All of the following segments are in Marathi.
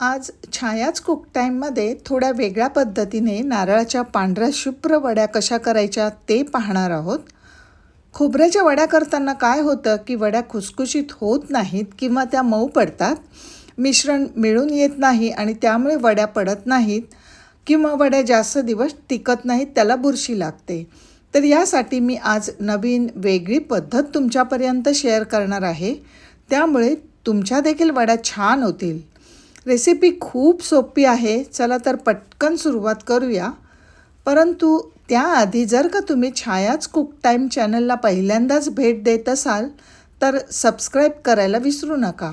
आज छायाच कुक टाईममध्ये थोड्या वेगळ्या पद्धतीने नारळाच्या पांढऱ्या शुभ्र वड्या कशा करायच्या ते पाहणार आहोत. खोबऱ्याच्या वड्या करताना काय होतं की वड्या खुसखुशीत होत नाहीत किंवा त्या मऊ पडतात. मिश्रण मिळून येत नाही आणि त्यामुळे वड्या पडत नाहीत किंवा वड्या जास्त दिवस टिकत नाहीत त्याला बुरशी लागते. तर यासाठी मी आज नवीन वेगळी पद्धत तुमच्यापर्यंत शेअर करणार आहे. त्यामुळे तुमच्या देखील वड्या छान होतील. रेसिपी खूप सोपी आहे. चला तर पटकन सुरुवात करूया. परंतु त्याआधी जर का तुम्ही छायाच कुक टाईम चॅनलला पहिल्यांदाच भेट देत असाल तर सबस्क्राईब करायला विसरू नका.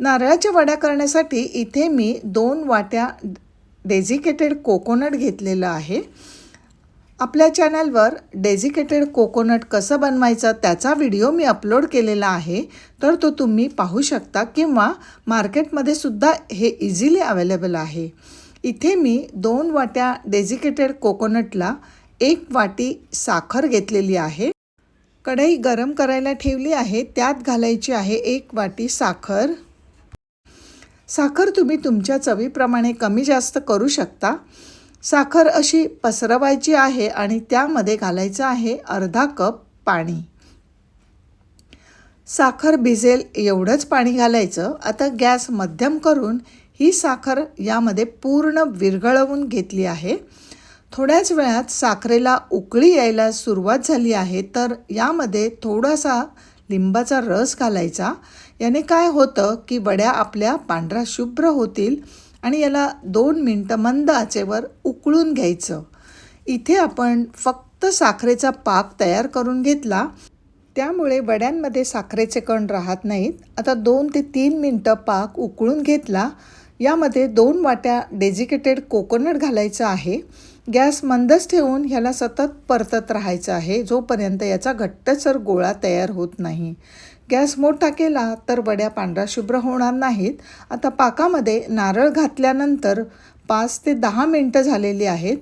नारळाच्या वड्या करण्यासाठी इथे मी दोन वाट्या डेझिकेटेड कोकोनट घेतलेलं आहे. आपल्या चॅनलवर डेझिकेटेड कोकोनट कसं बनवायचं त्याचा व्हिडिओ मी अपलोड केलेला आहे तर तो तुम्ही पाहू शकता किंवा मार्केटमध्ये सुद्धा हे इझिली अवेलेबल आहे. इथे मी दोन वाट्या डेझिकेटेड कोकोनटला एक वाटी साखर घेतलेली आहे. कढई गरम करायला ठेवली आहे त्यात घालायची आहे एक वाटी साखर. साखर तुम्ही तुमच्या चवीप्रमाणे कमी जास्त करू शकता. साखर अशी पसरवायची आहे आणि त्यामध्ये घालायचं आहे अर्धा कप पाणी. साखर भिजेल एवढंच पाणी घालायचं. आता गॅस मध्यम करून ही साखर यामध्ये पूर्ण विरघळवून घेतली आहे. थोड्याच वेळात साखरेला उकळी यायला सुरुवात झाली आहे. तर यामध्ये थोडासा लिंबाचा रस घालायचा. याने काय होतं की वड्या आपल्या पांढऱ्या शुभ्र होतील. आणि याला दोन मिनटं मंद आचेवर उकळून घ्यायचं. इथे आपण फक्त साखरेचा पाक तयार करून घेतला. त्यामुळे वड्यांमध्ये साखरेचे कण राहत नाहीत. आता दोन ते तीन मिनटं पाक उकळून घेतला. यामध्ये दोन वाट्या डेजिकेटेड कोकोनट घालायचं आहे. गॅस मंदच ठेवून ह्याला सतत परतत राहायचं आहे जोपर्यंत याचा घट्टसर गोळा तयार होत नाही. गॅस मोठा केला तर वड्या पांढरा शुभ्र होणार नाहीत. आता पाकामध्ये नारळ घातल्यानंतर पाच ते दहा मिनटं झालेली आहेत.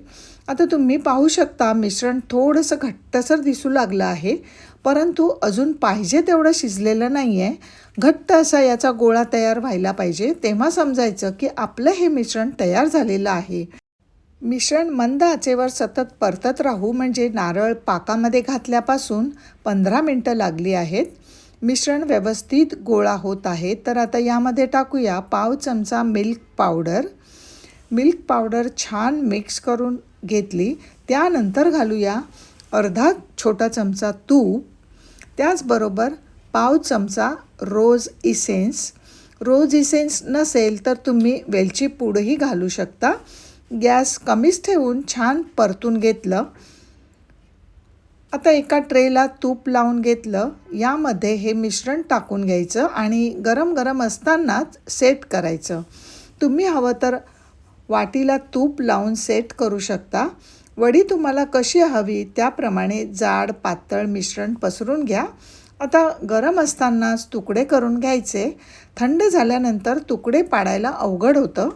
आता तुम्ही पाहू शकता मिश्रण थोडंसं घट्टसर दिसू लागलं आहे परंतु अजून पाहिजे तेवढं शिजलेलं नाही आहे घट्ट असा याचा गोळा तयार व्हायला पाहिजे. तेव्हा समजायचं की आपलं हे मिश्रण तयार झालेलं आहे. मिश्रण मंद आचेवर सतत परतत राहू म्हणजे नारळ पाकामध्ये घातल्यापासून पंधरा मिनटं लागली आहेत. मिश्रण व्यवस्थित गोळा होत आहे. तर आता यामध्ये टाकूया पाव चमचा मिल्क पावडर. मिल्क पावडर छान मिक्स करून घेतली. त्यानंतर घालूया अर्धा छोटा चमचा तूप. त्याचबरोबर पाव चमचा रोज इसेन्स. रोज इसेन्स नसेल तर तुम्ही वेलची पूडही घालू शकता. गॅस कमीच ठेवून छान परतून घेतलं. आता एका ट्रेला तूप लावून घेतलं यामध्ये हे मिश्रण टाकून घ्यायचं आणि गरम गरम असतानाच सेट करायचं. तुम्ही हवं तर वाटीला तूप लावून सेट करू शकता. वडी तुम्हाला कशी हवी त्याप्रमाणे जाड पातळ मिश्रण पसरून घ्या. आता गरम असतानाच तुकडे करून घ्यायचे. थंड झाल्यानंतर तुकडे पाडायला अवघड होतं.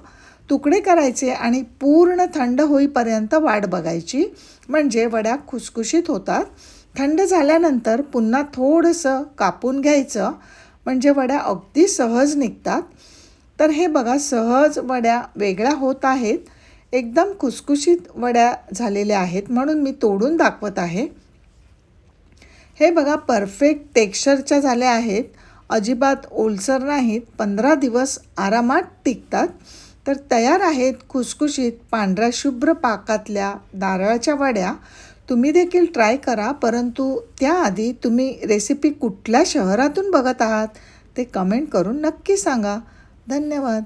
तुकडे करायचे आणि पूर्ण थंड होईपर्यंत वाट बघायची. म्हणजे वड्या खुसखुशीत होतात. थंड झाल्यानंतर पुन्हा थोडंसं कापून घ्यायचं. म्हणजे वड्या अगदी सहज निघतात. तर हे बघा सहज वड्या वेगळ्या होत आहेत. एकदम खुसखुशीत वड्या झालेल्या आहेत म्हणून मी तोडून दाखवत आहे. हे बघा परफेक्ट टेक्स्चरच्या झाल्या आहेत. अजिबात ओलसर नाहीत. पंधरा दिवस आरामात टिकतात. तर तयार आहेत खुसखुशीत पांढऱ्या शुभ्र पाकातल्या नारळाच्या वड्या. तुम्ही देखील ट्राय करा परंतु त्याआधी तुम्ही रेसिपी कुठल्या शहरातून बघत आहात ते कमेंट करून नक्की सांगा. धन्यवाद.